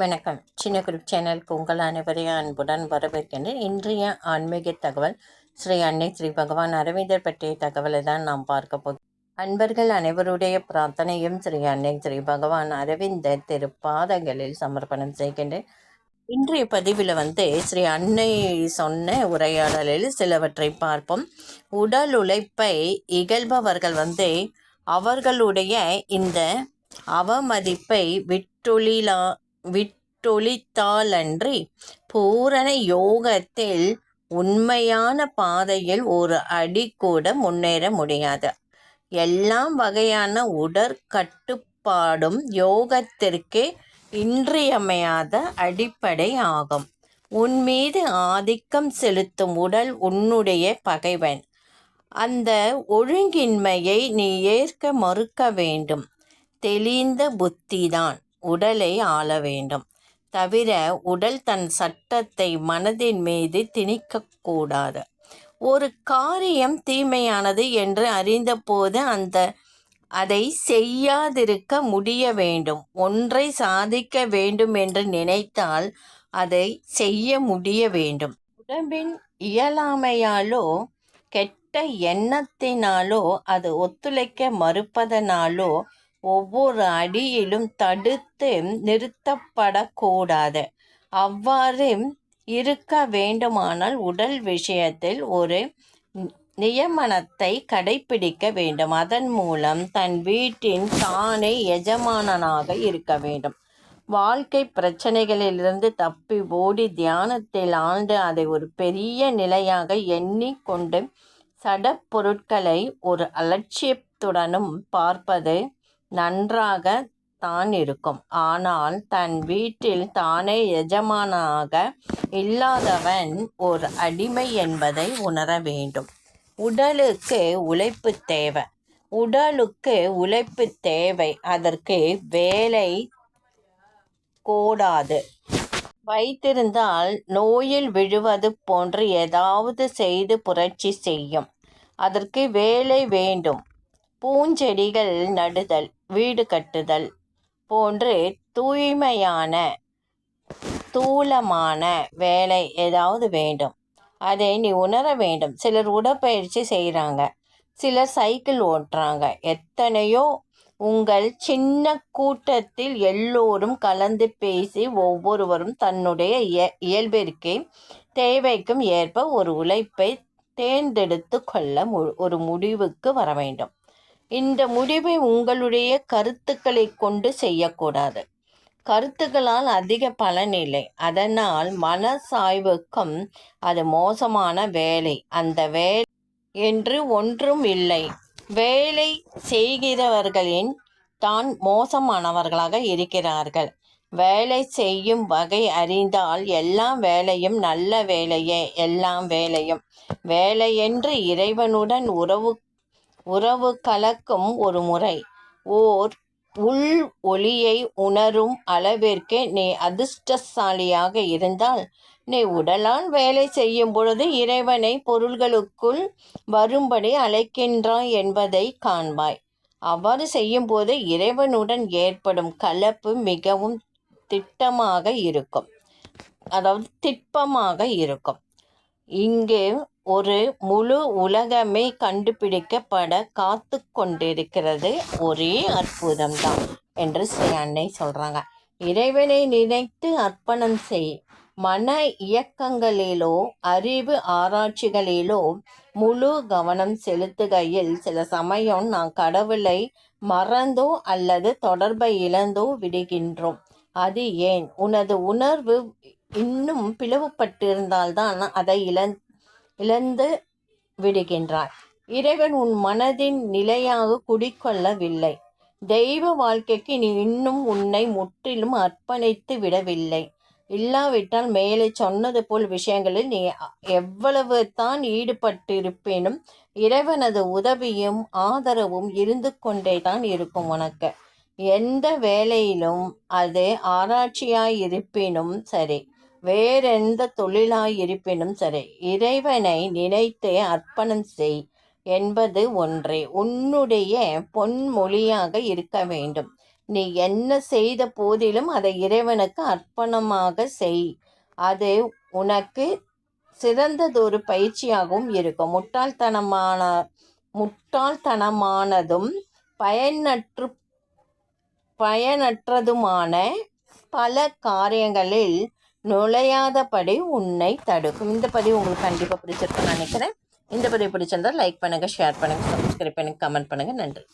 வணக்கம். சின்ன குரூப் சேனலுக்கு உங்கள் அனைவரையும் அன்புடன் வரவேற்கின்றேன். இன்றைய ஆன்மீக தகவல் ஸ்ரீ அன்னை ஸ்ரீ பகவான் அரவிந்தர் பற்றிய தகவலை தான் நாம் பார்க்க போகிறோம். அன்பர்கள் அனைவருடைய பிரார்த்தனையும் ஸ்ரீ அன்னை ஸ்ரீ பகவான் அரவிந்தர் திருப்பாதங்களில் சமர்ப்பணம் செய்கின்றேன். இன்றைய பதிவில் வந்து ஸ்ரீ அன்னை சொன்ன உரையாடலில் சிலவற்றை பார்ப்போம். உடல் உழைப்பை இகழ்பவர்கள் வந்து அவர்களுடைய இந்த அவமதிப்பை விட்டொழிலா விட்டொழித்தாலன்றி பூரண யோகத்தில் உண்மையான பாதையில் ஒரு அடி கூட முன்னேற முடியாது. எல்லாம் வகையான உடற்கட்டுப்பாடும் யோகத்திற்கே இன்றியமையாத அடிப்படை ஆகும். உன் மீது ஆதிக்கம் செலுத்தும் உடல் உன்னுடைய பகைவன். அந்த ஒழுங்கின்மையை நீ ஏற்க மறுக்க வேண்டும். தெளிந்த புத்திதான். உடலை ஆள வேண்டும். தவிர உடல் தன் சட்டத்தை மனதின் மீது திணிக்கக்கூடாது ஒரு காரியம் தீமையானது என்று அறிந்தபோது அந்த அதை செய்யாதிருக்க முடிய வேண்டும். ஒன்றை சாதிக்க வேண்டும் என்று நினைத்தால் அதை செய்ய முடிய வேண்டும். உடம்பின் இயலாமையாலோ கெட்ட எண்ணத்தினாலோ அது ஒத்துழைக்க மறுப்பதனாலோ ஒவ்வொரு அடியிலும் தடுத்து நிறுத்தப்படக்கூடாது. அவ்வாறு இருக்க வேண்டுமானால் உடல் விஷயத்தில் ஒரு நியமனத்தை கடைபிடிக்க வேண்டும். அதன் மூலம் தன் வீட்டின் தானே எஜமானனாக இருக்க வேண்டும். வாழ்க்கை பிரச்சனைகளிலிருந்து தப்பி ஓடி தியானத்தில் ஆண்டு அதை ஒரு பெரிய நிலையாக எண்ணிக்கொண்டு சடப்பொருட்களை ஒரு அலட்சியத்துடனும் பார்ப்பது நன்றாக தான் இருக்கும். ஆனால் தன் வீட்டில் தானே எஜமானாக இல்லாதவன் ஒரு அடிமை என்பதை உணர வேண்டும். உடலுக்கு உழைப்பு தேவை. உடலுக்கு உழைப்பு தேவை. அதற்கு வேலை கூடாது. வைத்திருந்தால் நோயில் விழுவது போன்று ஏதாவது செய்து புரட்சி செய்யும். அதற்கு வேலை வேண்டும். பூஞ்செடிகள் நடுதல் வீடு கட்டுதல் போன்று தூய்மையான தூலமான வேலை ஏதாவது வேண்டும். அதை நீ உணர வேண்டும். சிலர் உடற்பயிற்சி செய்கிறாங்க சிலர் சைக்கிள் ஓட்டுறாங்க. எத்தனையோ உங்கள் சின்ன கூட்டத்தில் எல்லோரும் கலந்து பேசி ஒவ்வொருவரும் தன்னுடைய இயல்பிற்கு தேவைக்கும் ஏற்ப ஒரு உழைப்பை தேர்ந்தெடுத்து கொள்ள ஒரு முடிவுக்கு வர வேண்டும். இந்த முடிவை உங்களுடைய கருத்துக்களை கொண்டு செய்யக்கூடாது. கருத்துக்களால் அதிக பலன் இல்லை. அதனால் மனசாய்வுக்கும் அது மோசமான வேலை. அந்த வேலை என்று ஒன்றும் இல்லை. வேலை செய்கிறவர்களின் தான் மோசமானவர்களாக இருக்கிறார்கள். வேலை செய்யும் வகை அறிந்தால் எல்லாம் வேலையும் நல்ல வேலையே எல்லாம் வேலையும். வேலையென்று இறைவனுடன் உறவு உறவு கலக்கும் ஒரு முறை. ஓர் உள் ஒளியை உணரும் அளவிற்கே நீ அதிர்ஷ்டசாலியாக இருந்தால் நீ உடலால் வேலை செய்யும் பொழுது இறைவனை பொருள்களுக்குள் வரும்படி அழைக்கின்றாய் என்பதை காண்பாய். அவ்வாறு செய்யும்போது இறைவனுடன் ஏற்படும் கலப்பு மிகவும் திட்டமாக இருக்கும். அதாவது திட்பமாக இருக்கும். இங்கே ஒரு முழு உலகமே கண்டுபிடிக்கப்பட காத்து கொண்டிருக்கிறது ஒரே அற்புதம்தான் என்று ஸ்ரீ அன்னை சொல்கிறாங்க இறைவனை நினைத்து அர்ப்பணம் செய். மன இயக்கங்களிலோ அறிவு ஆராய்ச்சிகளிலோ முழு கவனம் செலுத்துகையில் சில சமயம் நான் கடவுளை மறந்தோ அல்லது தொடர்பை இழந்தோ விடுகின்றோம். அது ஏன்? உனது உணர்வு இன்னும் பிளவுபட்டிருந்தால்தான் அதை இழந் இழந்து விடுகின்றாய் இறைவன் உன் மனதின் நிலையாக குடிக்கொள்ளவில்லை. தெய்வ வாழ்க்கைக்கு நீ இன்னும் உன்னை முற்றிலும் அர்ப்பணித்து விடவில்லை. இல்லாவிட்டால் மேலே சொன்னது போல் விஷயங்களில் நீ எவ்வளவு தான் ஈடுபட்டிருப்பேனும் இறைவனது உதவியும் ஆதரவும் இருந்து கொண்டே தான் இருக்கும் உனக்கு. எந்த வேலையிலும் அது ஆராய்ச்சியாயிருப்பினும் சரி. வேறெந்த தொழிலாயிருப்பினும் சரி இறைவனை நினைத்து அர்ப்பணம் செய் என்பது ஒன்றே. உன்னுடைய பொன்மொழியாக இருக்க வேண்டும். நீ என்ன செய்த போதிலும் அதை இறைவனுக்கு அர்ப்பணமாக செய். அது உனக்கு சிறந்ததொரு பயிற்சியாகவும் இருக்கும். முட்டாள்தனமான முட்டாள்தனமானதும் பயனற்று பயனற்றதுமான பல காரியங்களில் நுழையாதபடி உன்னை தடுக்கும். இந்த பதிவு உங்களுக்கு கண்டிப்பாக பிடிச்சிருக்குன்னு நினைக்கிறேன். இந்த பதிவு பிடிச்சிருந்தால் லைக் பண்ணுங்கள் ஷேர் பண்ணுங்கள் சப்ஸ்கிரைப் பண்ணுங்கள் கமெண்ட் பண்ணுங்கள் நன்றி.